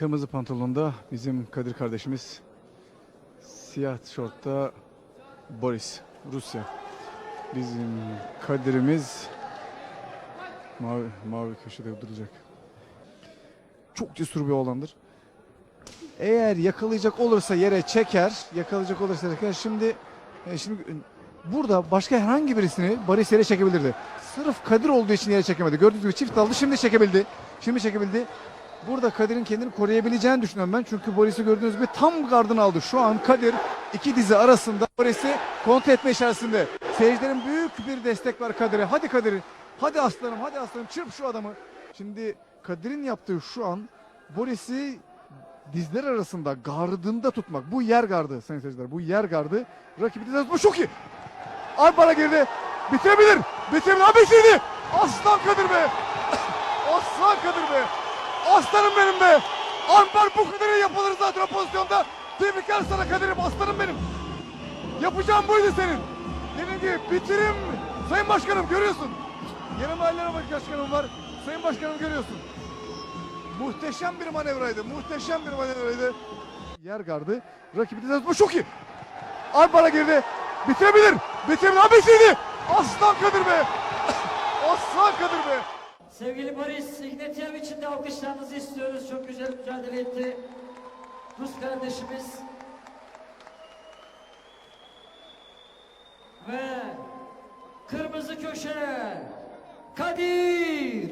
Kırmızı pantolonda bizim Kadir kardeşimiz. Siyah tişörtte Boris, Rusya. Bizim Kadir'imiz mavi, mavi köşede duracak. Çok cesur bir oğlandır. Eğer yakalayacak olursa yere çeker. Yakalayacak olursa çeker. Şimdi e, şimdi e, burada başka herhangi birisini Boris yere çekebilirdi. Sırf Kadir olduğu için yere çekemedi. Gördüğünüz gibi çift aldı. Şimdi çekebildi. Şimdi çekebildi. Burada Kadir'in kendini koruyabileceğini düşünüyorum ben. Çünkü Boris'i gördüğünüz gibi tam gardını aldı. Şu an Kadir iki dizi arasında Boris'i kontrol etme içerisinde. Seyircilerin büyük bir destek var Kadir'e. Hadi Kadir. Hadi aslanım hadi aslanım çırp şu adamı. Şimdi Kadir'in yaptığı şu an Boris'i dizler arasında gardında tutmak. Bu yer gardı sayın seyirciler. Bu yer gardı. Rakibi dizler tutmak çok iyi. Ay bana girdi. Bitirebilir. Bitirebilir. Abi bitirdi. Aslan Kadir be. Aslan Kadir be. Aslanım benim be. Anbar bu kadarı yapılır zaten o pozisyonda. Tebrikler sana Kadir'im aslanım benim. Yapacağım buydu senin. Dediğim gibi bitirim. Sayın Başkanım görüyorsun. Yanımda Halil Başkanım var. Sayın Başkanım görüyorsun. Muhteşem bir manevraydı. Muhteşem bir manevraydı. Yer gardı. Rakibi de bu çok iyi. Alpara girdi. Bitirebilir. Bitirebilir. Abi. Aslan Kadir be. Aslan Kadir be. Sevgili Boris İgnatyev için de alkışlarınızı istiyoruz. Çok güzel mücadele etti. Rus kardeşimiz. Ve kırmızı köşe Kadir.